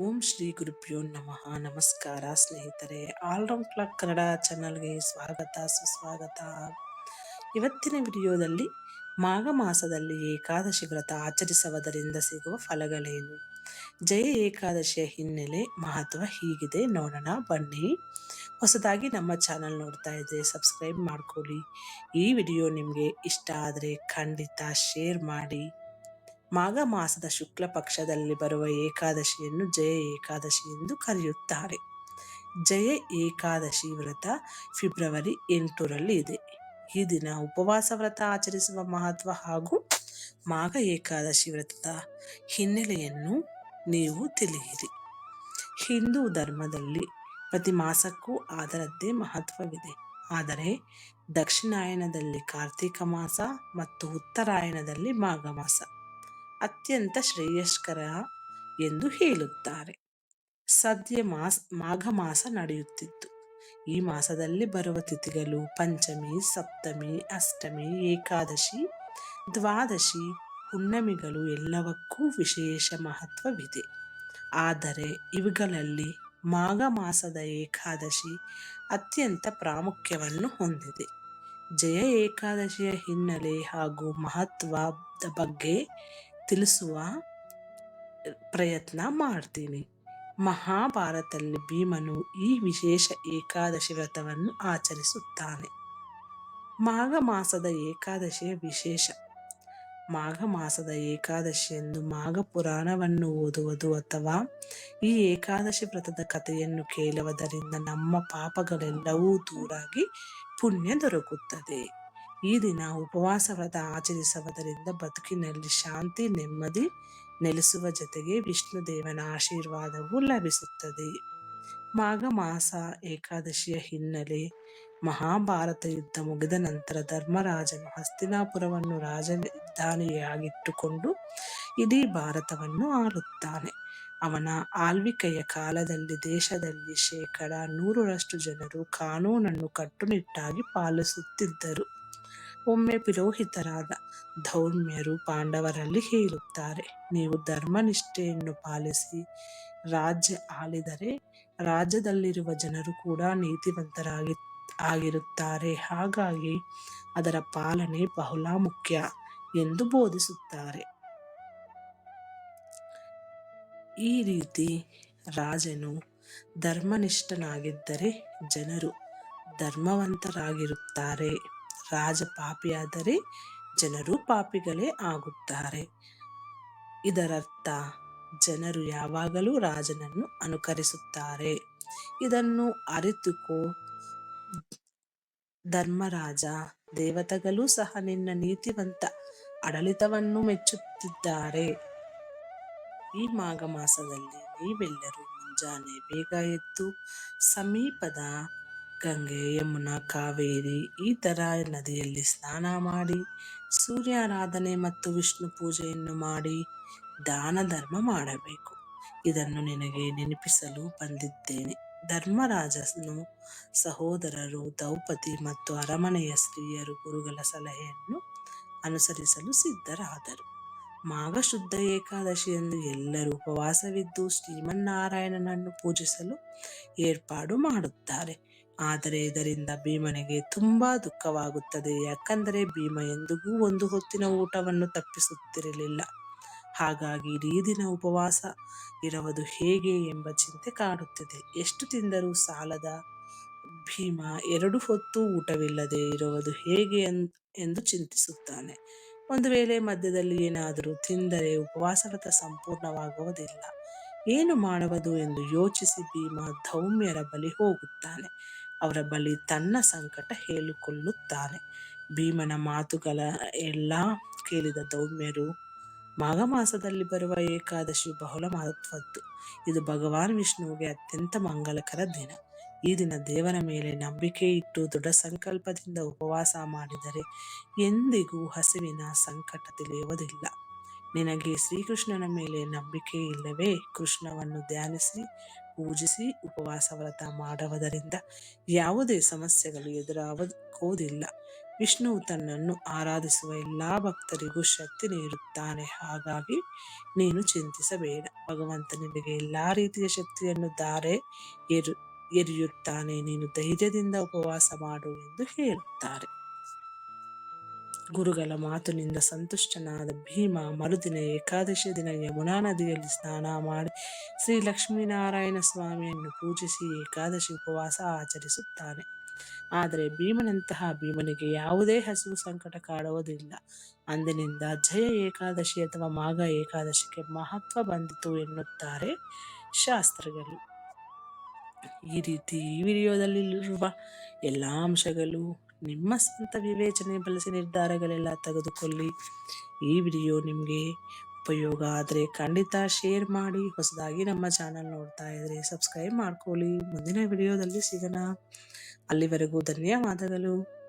ಓಂ ಶ್ರೀ ಗುರುಭ್ಯೋ ನಮಃ. ನಮಸ್ಕಾರ ಸ್ನೇಹಿತರೆ. ಆಲ್ರೌಂಡ್ ಕ್ಲಾಕ್ ಕನ್ನಡ ಚಾನಲ್ಗೆ ಸ್ವಾಗತ, ಸುಸ್ವಾಗತ. ಇವತ್ತಿನ ವಿಡಿಯೋದಲ್ಲಿ ಮಾಘ ಮಾಸದಲ್ಲಿ ಏಕಾದಶಿ ವ್ರತ ಆಚರಿಸುವುದರಿಂದ ಸಿಗುವ ಫಲಗಳೇನು? ಜಯ ಏಕಾದಶಿಯ ಹಿನ್ನೆಲೆ ಮಹತ್ವ ಹೀಗಿದೆ ನೋಡೋಣ, ಬನ್ನಿ. ಹೊಸದಾಗಿ ನಮ್ಮ ಚಾನಲ್ ನೋಡ್ತಾ ಇದ್ರೆ ಸಬ್ಸ್ಕ್ರೈಬ್ ಮಾಡ್ಕೊಳ್ಳಿ. ಈ ವಿಡಿಯೋ ನಿಮಗೆ ಇಷ್ಟ ಆದರೆ ಖಂಡಿತ ಶೇರ್ ಮಾಡಿ. ಮಾಘ ಮಾಸದ ಶುಕ್ಲ ಪಕ್ಷದಲ್ಲಿ ಬರುವ ಏಕಾದಶಿಯನ್ನು ಜಯ ಏಕಾದಶಿ ಎಂದು ಕರೆಯುತ್ತಾರೆ. ಜಯ ಏಕಾದಶಿ ವ್ರತ ಫೆಬ್ರವರಿ ಎಂಟರಲ್ಲಿ ಇದೆ. ಈ ದಿನ ಉಪವಾಸ ವ್ರತ ಆಚರಿಸುವ ಮಹತ್ವ ಹಾಗೂ ಮಾಘ ಏಕಾದಶಿ ವ್ರತದ ಹಿನ್ನೆಲೆಯನ್ನು ನೀವು ತಿಳಿಯಿರಿ. ಹಿಂದೂ ಧರ್ಮದಲ್ಲಿ ಪ್ರತಿ ಮಾಸಕ್ಕೂ ಅದರದ್ದೇ ಮಹತ್ವವಿದೆ. ಆದರೆ ದಕ್ಷಿಣಾಯನದಲ್ಲಿ ಕಾರ್ತಿಕ ಮಾಸ ಮತ್ತು ಉತ್ತರಾಯಣದಲ್ಲಿ ಮಾಘ ಮಾಸ. ಅತ್ಯಂತ ಶ್ರೇಯಸ್ಕರ ಎಂದು ಹೇಳುತ್ತಾರೆ. ಸದ್ಯ ಮಾಸ, ಮಾಘ ಮಾಸ ನಡೆಯುತ್ತಿತ್ತು. ಈ ಮಾಸದಲ್ಲಿ ಬರುವ ತಿಥಿಗಳು ಪಂಚಮಿ, ಸಪ್ತಮಿ, ಅಷ್ಟಮಿ, ಏಕಾದಶಿ, ದ್ವಾದಶಿ, ಹುಣ್ಣಮಿಗಳು ಎಲ್ಲವಕ್ಕೂ ವಿಶೇಷ ಮಹತ್ವವಿದೆ. ಆದರೆ ಇವುಗಳಲ್ಲಿ ಮಾಘ ಮಾಸದ ಏಕಾದಶಿ ಅತ್ಯಂತ ಪ್ರಾಮುಖ್ಯವನ್ನು ಹೊಂದಿದೆ. ಜಯ ಏಕಾದಶಿಯ ಹಿನ್ನೆಲೆ ಹಾಗೂ ಮಹತ್ವದ ಬಗ್ಗೆ ತಿಳಿಸುವ ಪ್ರಯತ್ನ ಮಾಡ್ತೀನಿ. ಮಹಾಭಾರತದಲ್ಲಿ ಭೀಮನು ಈ ವಿಶೇಷ ಏಕಾದಶಿ ವ್ರತವನ್ನು ಆಚರಿಸುತ್ತಾನೆ. ಮಾಘ ಮಾಸದ ಏಕಾದಶಿಯ ವಿಶೇಷ. ಮಾಘ ಮಾಸದ ಏಕಾದಶಿಯಂದು ಮಾಘ ಪುರಾಣವನ್ನು ಓದುವುದು ಅಥವಾ ಈ ಏಕಾದಶಿ ವ್ರತದ ಕಥೆಯನ್ನು ಕೇಳುವುದರಿಂದ ನಮ್ಮ ಪಾಪಗಳೆಲ್ಲವೂ ದೂರಾಗಿ ಪುಣ್ಯ ದೊರಕುತ್ತದೆ. ಈ ದಿನ ಉಪವಾಸ ವ್ರತ ಆಚರಿಸುವುದರಿಂದ ಬದುಕಿನಲ್ಲಿ ಶಾಂತಿ, ನೆಮ್ಮದಿ ನೆಲೆಸುವ ಜೊತೆಗೆ ವಿಷ್ಣು ದೇವನ ಆಶೀರ್ವಾದವು ಲಭಿಸುತ್ತದೆ. ಮಾಘ ಮಾಸ ಏಕಾದಶಿಯ ಹಿನ್ನೆಲೆ ಮಹಾಭಾರತ ಯುದ್ಧ ಮುಗಿದ ನಂತರ ಧರ್ಮರಾಜನು ಹಸ್ತಿನಾಪುರವನ್ನು ರಾಜಧಾನಿಯಾಗಿಟ್ಟುಕೊಂಡು ಇಡೀ ಭಾರತವನ್ನು ಆಳುತ್ತಾನೆ. ಅವನ ಆಳ್ವಿಕೆಯ ಕಾಲದಲ್ಲಿ ದೇಶದಲ್ಲಿ ಶೇಕಡ ನೂರರಷ್ಟು ಜನರು ಕಾನೂನನ್ನು ಕಟ್ಟುನಿಟ್ಟಾಗಿ ಪಾಲಿಸುತ್ತಿದ್ದರು. ಒಮ್ಮೆ ಪುರೋಹಿತರಾದ ಧೌಮ್ಯರು ಪಾಂಡವರಲ್ಲಿ ಹೇಳುತ್ತಾರೆ ನೀವು ಧರ್ಮನಿಷ್ಠೆಯನ್ನು ಪಾಲಿಸಿ ರಾಜ್ಯ ಆಳಿದರೆ ರಾಜ್ಯದಲ್ಲಿರುವ ಜನರು ಕೂಡ ನೀತಿವಂತರಾಗಿ ಆಗಿರುತ್ತಾರೆ. ಹಾಗಾಗಿ ಅದರ ಪಾಲನೆ ಬಹಳ ಮುಖ್ಯ ಎಂದು ಬೋಧಿಸುತ್ತಾರೆ. ಈ ರೀತಿ ರಾಜನು ಧರ್ಮನಿಷ್ಠನಾಗಿದ್ದರೆ ಜನರು ಧರ್ಮವಂತರಾಗಿರುತ್ತಾರೆ. ರಾಜ ಪಾಪಿಯಾದರೆ ಜನರು ಪಾಪಿಗಳೇ ಆಗುತ್ತಾರೆ. ಇದರರ್ಥ, ಜನರು ಯಾವಾಗಲೂ ರಾಜನನ್ನು ಅನುಕರಿಸುತ್ತಾರೆ. ಇದನ್ನು ಅರಿತುಕೋ. ಧರ್ಮರಾಜ, ದೇವತೆಗಳು ಸಹ ನಿನ್ನ ನೀತಿವಂತ ಆಡಳಿತವನ್ನು ಮೆಚ್ಚುತ್ತಿದ್ದಾರೆ. ಈ ಮಾಘ ಮಾಸದಲ್ಲಿ ನೀವೆಲ್ಲರೂ ಮುಂಜಾನೆ ಬೇಗ ಎದ್ದು ಸಮೀಪದ ಗಂಗೆ, ಯಮುನಾ, ಕಾವೇರಿ ಈ ತರ ನದಿಯಲ್ಲಿ ಸ್ನಾನ ಮಾಡಿ, ಸೂರ್ಯಾರಾಧನೆ ಮತ್ತು ವಿಷ್ಣು ಪೂಜೆಯನ್ನು ಮಾಡಿ ದಾನ ಧರ್ಮ ಮಾಡಬೇಕು. ಇದನ್ನು ನಿನಗೆ ನೆನಪಿಸಲು ಬಂದಿದ್ದೇನೆ. ಧರ್ಮರಾಜನು ಸಹೋದರರು, ದ್ರೌಪದಿ ಮತ್ತು ಅರಮನೆಯ ಸ್ತ್ರೀಯರು ಗುರುಗಳ ಸಲಹೆಯನ್ನು ಅನುಸರಿಸಲು ಸಿದ್ಧರಾದರು. ಮಾಘ ಶುದ್ಧ ಏಕಾದಶಿಯಂದು ಎಲ್ಲರೂ ಉಪವಾಸವಿದ್ದು ಶ್ರೀಮನ್ನಾರಾಯಣನನ್ನು ಪೂಜಿಸಲು ಏರ್ಪಾಡು ಮಾಡುತ್ತಾರೆ. ಆದರೆ ಇದರಿಂದ ಭೀಮನಿಗೆ ತುಂಬಾ ದುಃಖವಾಗುತ್ತದೆ. ಯಾಕಂದರೆ ಭೀಮ ಎಂದಿಗೂ ಒಂದು ಹೊತ್ತಿನ ಊಟವನ್ನು ತಪ್ಪಿಸುತ್ತಿರಲಿಲ್ಲ. ಹಾಗಾಗಿ ಇಡೀ ದಿನ ಉಪವಾಸ ಇರುವುದು ಹೇಗೆ ಎಂಬ ಚಿಂತೆ ಕಾಡುತ್ತಿದೆ. ಎಷ್ಟು ತಿಂದರೂ ಸಾಲದ ಭೀಮ ಎರಡು ಹೊತ್ತು ಊಟವಿಲ್ಲದೆ ಇರುವುದು ಹೇಗೆ ಎಂದು ಚಿಂತಿಸುತ್ತಾನೆ. ಒಂದು ವೇಳೆ ಮಧ್ಯದಲ್ಲಿ ಏನಾದರೂ ತಿಂದರೆ ಉಪವಾಸವ್ರತ ಸಂಪೂರ್ಣವಾಗುವುದಿಲ್ಲ. ಏನು ಮಾಡುವುದು ಎಂದು ಯೋಚಿಸಿ ಭೀಮ ಧೌಮ್ಯರ ಬಳಿ ಹೋಗುತ್ತಾನೆ. ಅವರ ಬಳಿ ತನ್ನ ಸಂಕಟ ಹೇಳಿಕೊಳ್ಳುತ್ತಾನೆ. ಭೀಮನ ಮಾತುಗಳ ಎಲ್ಲ ಕೇಳಿದ ದೌಮ್ಯರು, ಮಾಘ ಮಾಸದಲ್ಲಿ ಬರುವ ಏಕಾದಶಿ ಬಹಳ ಮಹತ್ವದ್ದು. ಇದು ಭಗವಾನ್ ವಿಷ್ಣುವಿಗೆ ಅತ್ಯಂತ ಮಂಗಲಕರ ದಿನ. ಈ ದಿನ ದೇವರ ಮೇಲೆ ನಂಬಿಕೆ ಇಟ್ಟು ದೃಢ ಸಂಕಲ್ಪದಿಂದ ಉಪವಾಸ ಮಾಡಿದರೆ ಎಂದಿಗೂ ಹಸಿವಿನ ಸಂಕಟ ತಿಳಿಯುವುದಿಲ್ಲ. ನಿನಗೆ ಶ್ರೀಕೃಷ್ಣನ ಮೇಲೆ ನಂಬಿಕೆ ಇಲ್ಲವೇ? ಕೃಷ್ಣವನ್ನು ಧ್ಯಾನಿಸಿ ಪೂಜಿಸಿ ಉಪವಾಸ ವ್ರತ ಮಾಡುವುದರಿಂದ ಯಾವುದೇ ಸಮಸ್ಯೆಗಳು ಎದುರಾಗುವುದಿಲ್ಲ ವಿಷ್ಣುವು ತನ್ನನ್ನು ಆರಾಧಿಸುವ ಎಲ್ಲ ಭಕ್ತರಿಗೂ ಶಕ್ತಿ ನೀಡುತ್ತಾನೆ. ಹಾಗಾಗಿ ನೀನು ಚಿಂತಿಸಬೇಡ. ಭಗವಂತ ನಿನಗೆ ಎಲ್ಲ ರೀತಿಯ ಶಕ್ತಿಯನ್ನು ಧಾರೆ ಎರು, ಎರಿಯುತ್ತಾನೆ. ನೀನು ಧೈರ್ಯದಿಂದ ಉಪವಾಸ ಮಾಡು ಎಂದು ಹೇಳುತ್ತಾರೆ. ಗುರುಗಳ ಮಾತಿನಿಂದ ಸಂತುಷ್ಟನಾದ ಭೀಮ ಮರುದಿನ ಏಕಾದಶಿ ದಿನ ಯಮುನಾ ನದಿಯಲ್ಲಿ ಸ್ನಾನ ಮಾಡಿ ಶ್ರೀ ಲಕ್ಷ್ಮೀನಾರಾಯಣ ಸ್ವಾಮಿಯನ್ನು ಪೂಜಿಸಿ ಏಕಾದಶಿ ಉಪವಾಸ ಆಚರಿಸುತ್ತಾನೆ. ಆದರೆ ಭೀಮನಂತಹ ಭೀಮನಿಗೆ ಯಾವುದೇ ಹಸಿವು ಸಂಕಟ ಕಾಡುವುದಿಲ್ಲ. ಅಂದಿನಿಂದ ಜಯ ಏಕಾದಶಿ ಅಥವಾ ಮಾಘ ಏಕಾದಶಿಗೆ ಮಹತ್ವ ಬಂದಿತು ಎನ್ನುತ್ತಾರೆ ಶಾಸ್ತ್ರಗಳು. ಈ ರೀತಿ ಈ ವಿಡಿಯೋದಲ್ಲಿರುವ ಎಲ್ಲ ಅಂಶಗಳು ನಿಮ್ಮ ಸ್ವಂತ ವಿವೇಚನೆ ಬಳಸಿ ನಿರ್ಧಾರಗಳೆಲ್ಲ ತೆಗೆದುಕೊಳ್ಳಿ. ಈ ವಿಡಿಯೋ ನಿಮಗೆ ಉಪಯೋಗ ಆದರೆ ಖಂಡಿತ ಶೇರ್ ಮಾಡಿ, ಹೊಸದಾಗಿ ನಮ್ಮ ಚಾನಲ್ ನೋಡ್ತಾ ಇದ್ರೆ ಸಬ್ಸ್ಕ್ರೈಬ್ ಮಾಡ್ಕೊಳ್ಳಿ. ಮುಂದಿನ ವಿಡಿಯೋದಲ್ಲಿ ಸಿಗೋಣ. ಅಲ್ಲಿವರೆಗೂ ಧನ್ಯವಾದಗಳು.